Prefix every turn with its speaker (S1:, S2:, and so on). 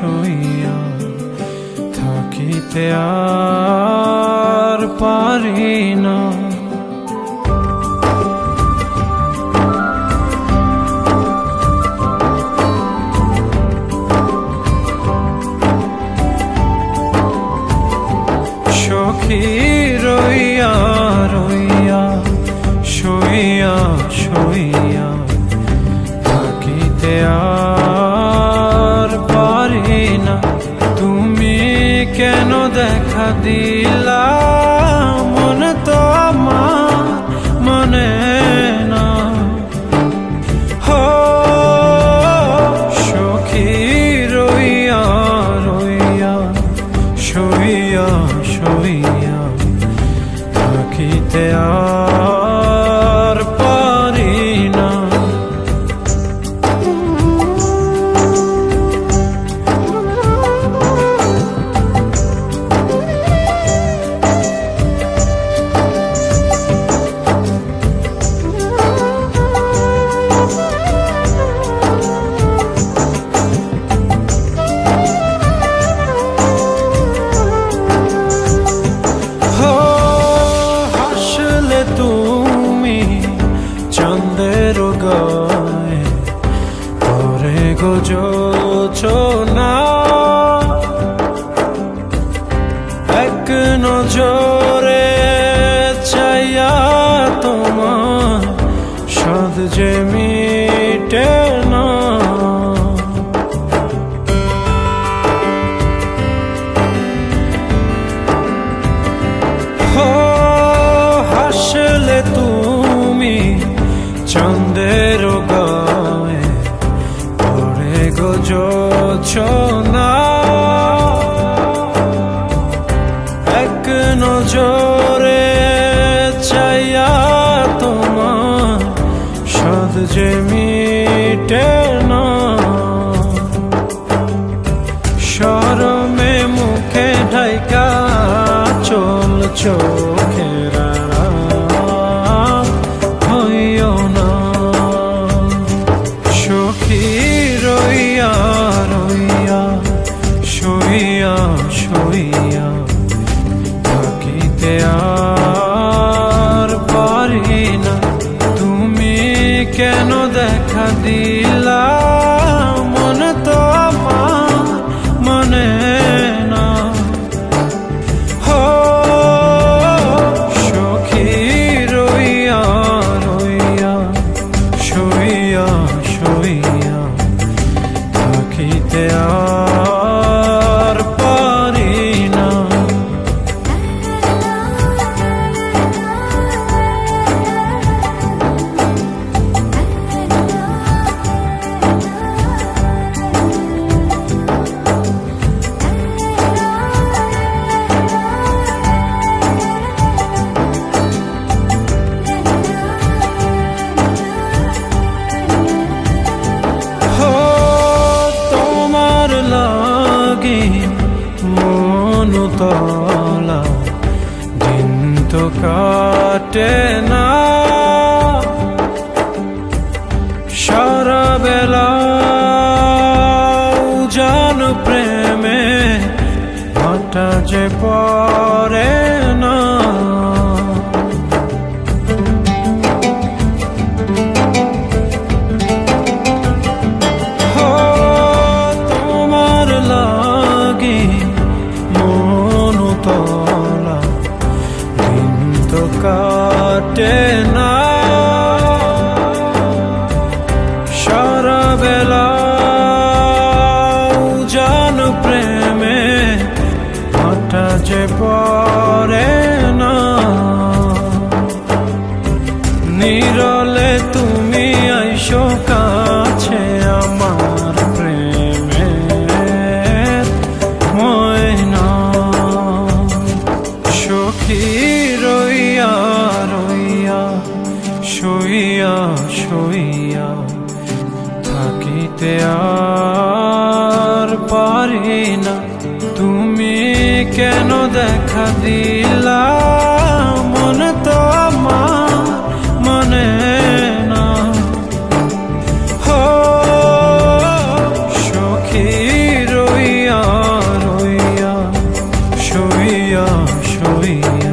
S1: শুইয়া থাকিতে আর পারি না। সখী রইয়া রইয়া শুইয়া শুইয়া থাকিতে আর কেন দেখা দিলা? গোজোচনা। এক নজরে চাইয়া তোমার সদ যে মিটে মিটে না। শরমে মুখে ঢাইকা চল চোখের হইও না। সখী রইয়া রইয়া, শুইয়া শুইয়া, থাকিতে আর পারি না। তুমি কেন দেখা দিলা তলা দিন তো কাটে না। সারা বেলা জান প্রেমে মাটা যে পরে না। থাকিতে আর পারি না। তুমি কেন দেখা দিলা? মন তো আমার মনে না। হো, সখী রইয়া রইয়া সইয়া সইয়া